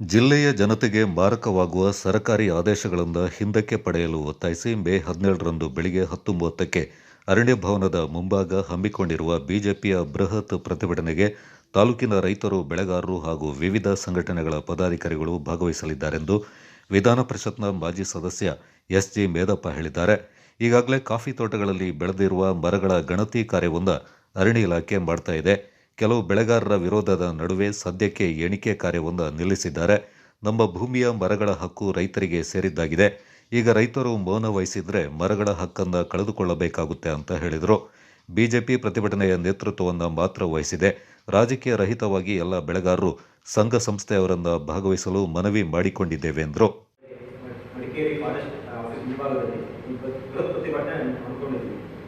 ಜಿಲ್ಲೆಯ ಜನತೆಗೆ ಮಾರಕವಾಗುವ ಸರಕಾರಿ ಆದೇಶಗಳಿಂದ ಹಿಂದಕ್ಕೆ ಪಡೆಯಲು ಒತ್ತಾಯಿಸಿ ಮೇ ಹದಿನೇಳರಂದು ಬೆಳಿಗ್ಗೆ ಹತ್ತು ಮೂವತ್ತಕ್ಕೆ ಅರಣ್ಯ ಭವನದ ಮುಂಭಾಗ ಹಮ್ಮಿಕೊಂಡಿರುವ ಬಿಜೆಪಿಯ ಬೃಹತ್ ಪ್ರತಿಭಟನೆಗೆ ತಾಲೂಕಿನ ರೈತರು, ಬೆಳೆಗಾರರು ಹಾಗೂ ವಿವಿಧ ಸಂಘಟನೆಗಳ ಪದಾಧಿಕಾರಿಗಳು ಭಾಗವಹಿಸಲಿದ್ದಾರೆಂದು ವಿಧಾನ ಪರಿಷತ್ನ ಮಾಜಿ ಸದಸ್ಯ ಎಸ್ ಜಿ ಮೇದಪ್ಪ ಹೇಳಿದ್ದಾರೆ. ಈಗಾಗಲೇ ಕಾಫಿ ತೋಟಗಳಲ್ಲಿ ಬೆಳೆದಿರುವ ಮರಗಳ ಗಣತಿ ಕಾರ್ಯವೊಂದ ಅರಣ್ಯ ಇಲಾಖೆ ಮಾಡ್ತಾ ಇದೆ. ಕೆಲವು ಬೆಳೆಗಾರರ ವಿರೋಧದ ನಡುವೆ ಸದ್ಯಕ್ಕೆ ಎಣಿಕೆ ಕಾರ್ಯವನ್ನು ನಿಲ್ಲಿಸಿದ್ದಾರೆ. ನಮ್ಮ ಭೂಮಿಯ ಮರಗಳ ಹಕ್ಕು ರೈತರಿಗೆ ಸೇರಿದ್ದಾಗಿದೆ. ಈಗ ರೈತರು ಮೌನ ವಹಿಸಿದರೆ ಮರಗಳ ಹಕ್ಕನ್ನು ಕಳೆದುಕೊಳ್ಳಬೇಕಾಗುತ್ತೆ ಅಂತ ಹೇಳಿದರು. ಬಿಜೆಪಿ ಪ್ರತಿಭಟನೆಯ ನೇತೃತ್ವವನ್ನು ಮಾತ್ರ ವಹಿಸಿದೆ. ರಾಜಕೀಯ ರಹಿತವಾಗಿ ಎಲ್ಲ ಬೆಳೆಗಾರರು ಸಂಘ ಸಂಸ್ಥೆಯವರನ್ನು ಭಾಗವಹಿಸಲು ಮನವಿ ಮಾಡಿಕೊಂಡಿದ್ದೇವೆ ಎಂದರು.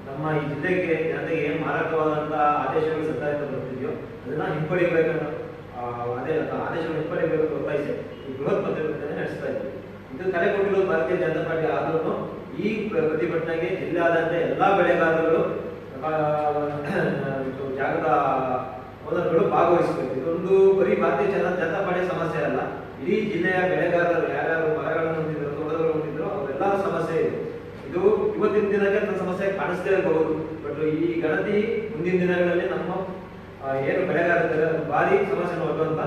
ನಮ್ಮ ಈ ಜಿಲ್ಲೆಗೆ ಜನತೆಗೆ ಏನು ಅದನ್ನ ಹಿಂಪಡಿಬೇಕನ್ನೋ ಅದೇ ಆದೇಶವನ್ನು ಹಿಂಪಡಿಬೇಕು ಒತ್ತಾಯಿಸಿ ಈ ಬೃಹತ್ ಪ್ರತಿಭಟನೆ ನಡೆಸ್ತಾ ಇದ್ವಿ. ಇದು ತಲೆ ಕೊಟ್ಟಿರೋದು ಭಾರತೀಯ ಜನತಾ ಪಾರ್ಟಿ ಆದ್ರೂ ಈ ಪ್ರ- ಪ್ರತಿಭಟನೆಗೆ ಜಿಲ್ಲೆಯಾದ್ಯಂತ ಎಲ್ಲ ಬೆಳೆಗಾರರು ಆ, ಜಾಗದ ಓನರ್ಗಳು ಭಾಗವಹಿಸಬೇಕು. ಇದೊಂದು ಬರೀ ಭಾರತೀಯ ಜನ ಜನತಾ ಪಾರ್ಟಿ ಸಮಸ್ಯೆ ಅಲ್ಲ. ಇಡೀ ಜಿಲ್ಲೆಯ ಬೆಳೆಗಾರರು ಯಾರ್ಯಾರು ಮರಗಳನ್ನು ಹೊಂದಿದ್ರು ತೋಟಗಳು ಹೊಂದಿದ್ರು ಅವರೆಲ್ಲ ಸಮಸ್ಯೆ ಇದೆ. ಇದು ಇವತ್ತಿನ ದಿನಕ್ಕೆ ಸಮಸ್ಯೆ ಕಾಣಿಸ್ತಾ ಇರಬಹುದು ಬಟ್ ಈ ಗಣತಿ ಮುಂದಿನ ದಿನಗಳಲ್ಲಿ ನಮ್ಮ ಏನು ಬೆಳೆಗಾರರಿದ್ದಾರೆ ಭಾರಿ ಸಮಸ್ಯೆ ಒಡ್ಡುವಂತ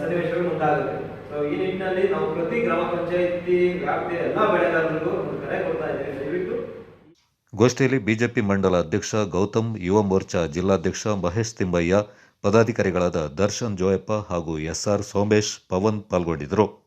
ಸನ್ನಿವೇಶಗಳು ಮುಂದಾಗುತ್ತೆ. ಸೊ ಈ ನಿಟ್ಟಿನಲ್ಲಿ ನಾವು ಪ್ರತಿ ಗ್ರಾಮ ಪಂಚಾಯತಿ ವ್ಯಾಪ್ತಿಯ ಎಲ್ಲಾ ಬೆಳೆಗಾರರಿಗೂ ಒಂದು ಕರೆ ಕೊಡ್ತಾ ಇದ್ದೇವೆ. ದಯವಿಟ್ಟು ಗೋಷ್ಠಿಯಲ್ಲಿ ಬಿಜೆಪಿ ಮಂಡಲ ಅಧ್ಯಕ್ಷ ಗೌತಮ್, ಯುವ ಮೋರ್ಚಾ ಜಿಲ್ಲಾಧ್ಯಕ್ಷ ಮಹೇಶ್ ತಿಮ್ಮಯ್ಯ ಪದಾಧಿಕಾರಿಗಳಾದ ದರ್ಶನ್ ಜೋಯಪ್ಪ ಹಾಗೂ ಎಸ್ಆರ್ ಸೋಮೇಶ್ ಪವನ್ ಪಾಲ್ಗೊಂಡಿದ್ದರು.